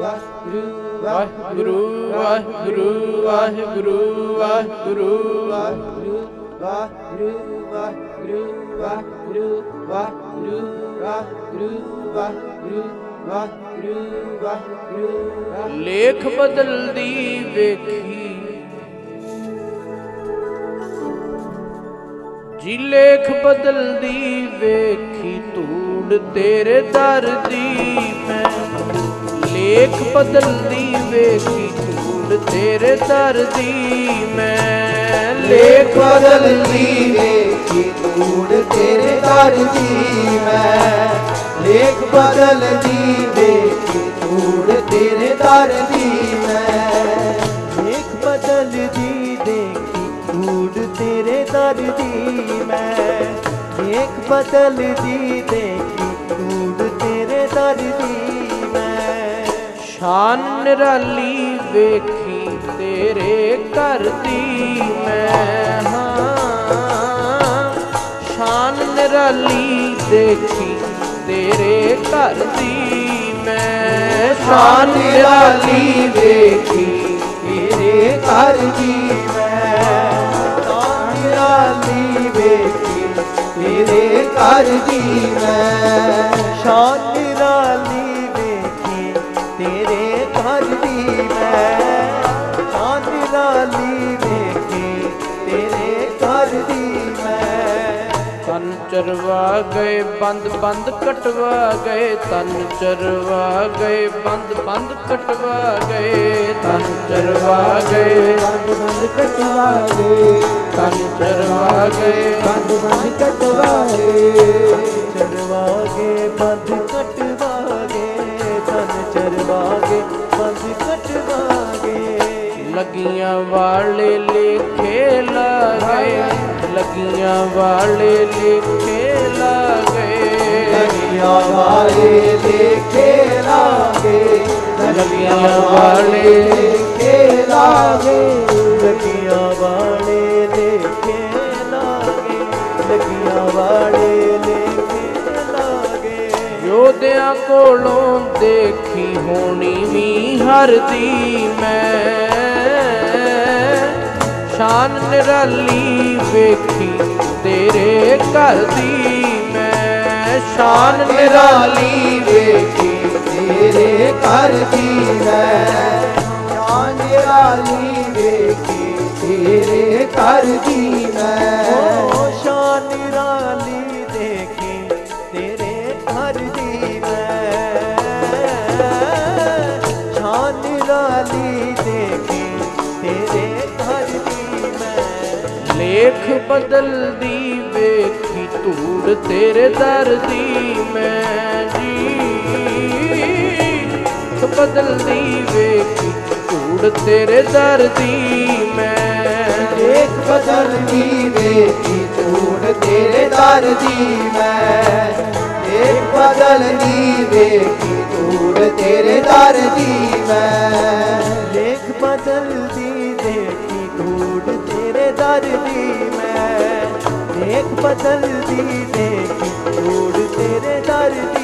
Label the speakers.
Speaker 1: ਵਾਹਿਗੁਰੂ ਵਾਹਿਗੁਰੂ ਵਾਹਿਗੁਰੂ ਵਾਹਿਗੁਰੂ ਵਾਹਿਗੁਰੂ। ਵਾਹਿਗੁਰੂ ਵਾਹਿਗੁਰੂ ਵਾਹਿਗੁਰੂ ਵਾਹਿਗੁਰੂ ਵਾਹਿਗੁਰੂ ਲੇਖ ਬਦਲਦੀ ਵੇਖੀ। ਜੀ ਲੇਖ ਬਦਲਦੀ ਵੇਖੀ ਧੂੜ ਤੇਰੇ ਦਰ ਦੀ। ਬਦਲਦੀ ਵੇਖੀ ਧੂੜ ਤੇਰੇ ਦਰ ਦੀ ਮੈਂ।
Speaker 2: ਲੇਖ ਬਦਲਦੀ ਵੇਖੀ ਧੂੜ ਤੇਰੇ ਦਰ ਦੀ ਮੈਂ। ਲੇਖ ਬਦਲਦੀ ਵੇਖੀ ਧੂੜ ਤੇਰੇ ਦਰ ਦੀ ਮੈਂ। ਲੇਖ ਬਦਲਦੀ ਦੇਖੀ ਧੂੜ ਤੇਰੇ ਦਰ ਦੀ ਮੈਂ। ਲੇਖ ਬਦਲਦੀ ਦੇਖੀ
Speaker 1: ਸ਼ਾਨ ਨਿਰਾਲੀ ਵੇਖੀ, ਤੇਰੇ ਘਰ ਦੀ ਮੈਂ ਹਾਂ। ਸ਼ਾਨ ਨਿਰਾਲੀ ਦੇਖੀ, ਤੇਰੇ ਘਰ ਦੀ ਮੈਂ ਸ਼ਾਨ ਨਿਰਾਲੀ ਵੇਖੀ,
Speaker 2: ਤੇਰੇ ਘਰ ਦੀ ਮੈਂ ਨਿਰਾਲੀ ਵੇਖੀ, ਤੇਰੇ ਘਰ ਦੀ ਮੈਂ ਸ਼ਾਨ ਨਿਰਾਲੀ ਵੇਖੀ ਤੇਰੇ ਘਰ ਦੀ ਮੈਂ।
Speaker 1: ਤਨ ਚਰਵਾ ਗਏ ਬੰਦ ਬੰਦ ਕਟਵਾ ਗਏ। ਤਨ ਚਰਵਾ ਗਏ ਬੰਦ ਬੰਦ ਕਟਵਾ ਗਏ। ਤਨ ਚਰਵਾ ਗਏ
Speaker 2: ਬੰਦ ਬੰਦ ਕਟਵਾਏ
Speaker 1: ਤਨ ਚਰਵਾ ਗਏ।
Speaker 2: ਬੰਦ ਬੰਦ ਕਟਵਾਏ ਚਰਵਾਗੇ ਬੰਦ
Speaker 1: ਲੱਗੀਆਂ ਵਾਲੇ ਲੇਖੇ ਲਾ ਗਏ ਲੱਗੀਆਂ ਵਾਲੇ ਲੇਖੇ ਲਾ ਗਏ
Speaker 2: ਲਗਿਆ ਵਾਲੇ ਦੇਖੇ ਲਾਗੇ
Speaker 1: ਲੱਗੀਆਂ ਵਾਲੇ
Speaker 2: ਦੇਖੇ ਲਾਗੇ ਲਗਿਆ ਵਾਲੇ ਦੇਖੇ ਲਾਗੇ ਲਗਿਆ ਵਾਲੇ ਦੇਖੇ ਲਾਗੇ।
Speaker 1: ਯੋਧਿਆਂ ਕੋਲੋਂ ਦੇਖੀ ਹੋਣੀ ਵੀ ਦੀ ਮੈਂ। ਸ਼ਾਨ ਨਿਰਾਲੀ ਵੇਖੀ,
Speaker 2: ਤੇਰੇ ਘਰ ਦੀ ਮੈਂ ਜਾਨ ਨਿਰਾਲੀ ਵੇਖੀ, ਤੇਰੇ ਘਰ ਦੀ ਮੈਂ ਸ਼ਾਨ ਨਿਰਾਲੀ ਦੇਖੀ ਤੇਰੇ ਘਰ ਦੀ ਮੈਂ ਸ਼ਾਨ ਮੈਂ
Speaker 1: ਲੇਖ ਬਦਲਦੀ ਵੇਖੀ ਧੂੜ ਤੇਰੇ ਦਰ ਦੀ ਮੈਂ ਜੀ। ਬਦਲਦੀ ਵੇਖੀ ਧੂੜ ਤੇਰੇ ਦਰ ਦੀ ਮੈਂ
Speaker 2: ਦੇਖ ਬਦਲਦੀ ਵੇਖੀ ਧੂੜ ਤੇਰੇ ਦਰ ਦੀ ਮੈਂ। ਦੇਖ ਬਦਲਦੀ ਵੇਖੀ ਧੂੜ ਤੇਰੇ ਦਰ ਦੇਖ ਬਦਲਦੀ ਦੇਖੀ ਜੋੜ ਤੇਰੇ ਦਰ ਦੀ